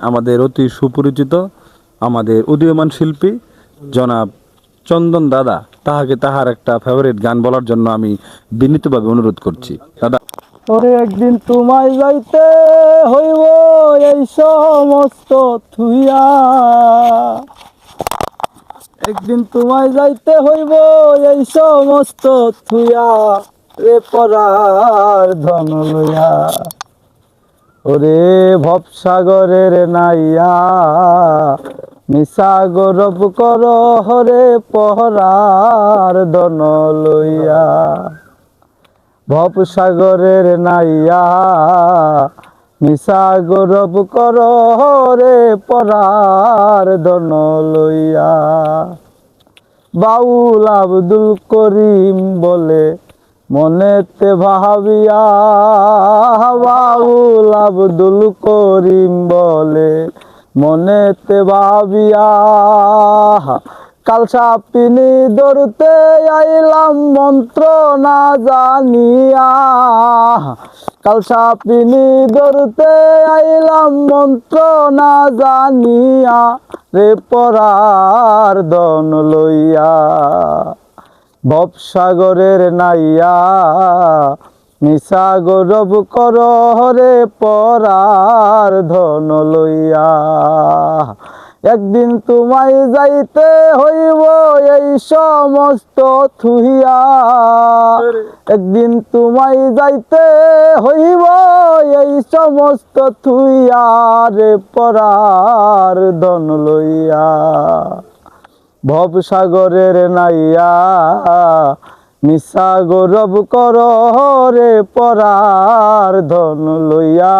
আমাদের অতি সুপরিচিত আমাদের উদীয়মান শিল্পী জনাব চন্দন দাদা। তাহাকে তাহার একটা ফেভারিট গান বলার জন্য আমি বিনীতভাবে অনুরোধ করছি। দাদা। ওরে একদিন তোমায় যাইতে হইব, এই সমস্ত থুইয়া। একদিন তোমায় যাইতে হইব, এই সমস্ত থুইয়া। রে পরার ধন লইয়া। ওরে ভবসাগরের নাইয়া মিশা গৌরব কর হরে পহরার দন লইয়া। ভবসাগরের নাইয়া মিশা গৌরব কর রে পরার দন লইয়া। বাউল আব্দুল করিম বলে, মনেতে ভাবিয়া, বাউল আব্দুল করিম বলে, মনেতে ভাবিয়া কাল সাপিনি ধরতে আইলাম, মন্ত্র না জানিয়া। কাল সাপিনি ধরতে আইলাম, মন্ত্র না জানিয়া। রে পরার দন লইয়া, ভবসাগরের নাইয়া নিশা গৌরব কর হরে পরার ধন লইয়া। একদিন তোমায় যাইতে হইব এই সমস্ত থুইয়া একদিন তোমায় যাইতে হইব এই সমস্ত থুইয়া রে পরার ধন লইয়া। ভবসাগরের নাইয়া মিশা গৌরব কর রে পরার ধন লইয়া।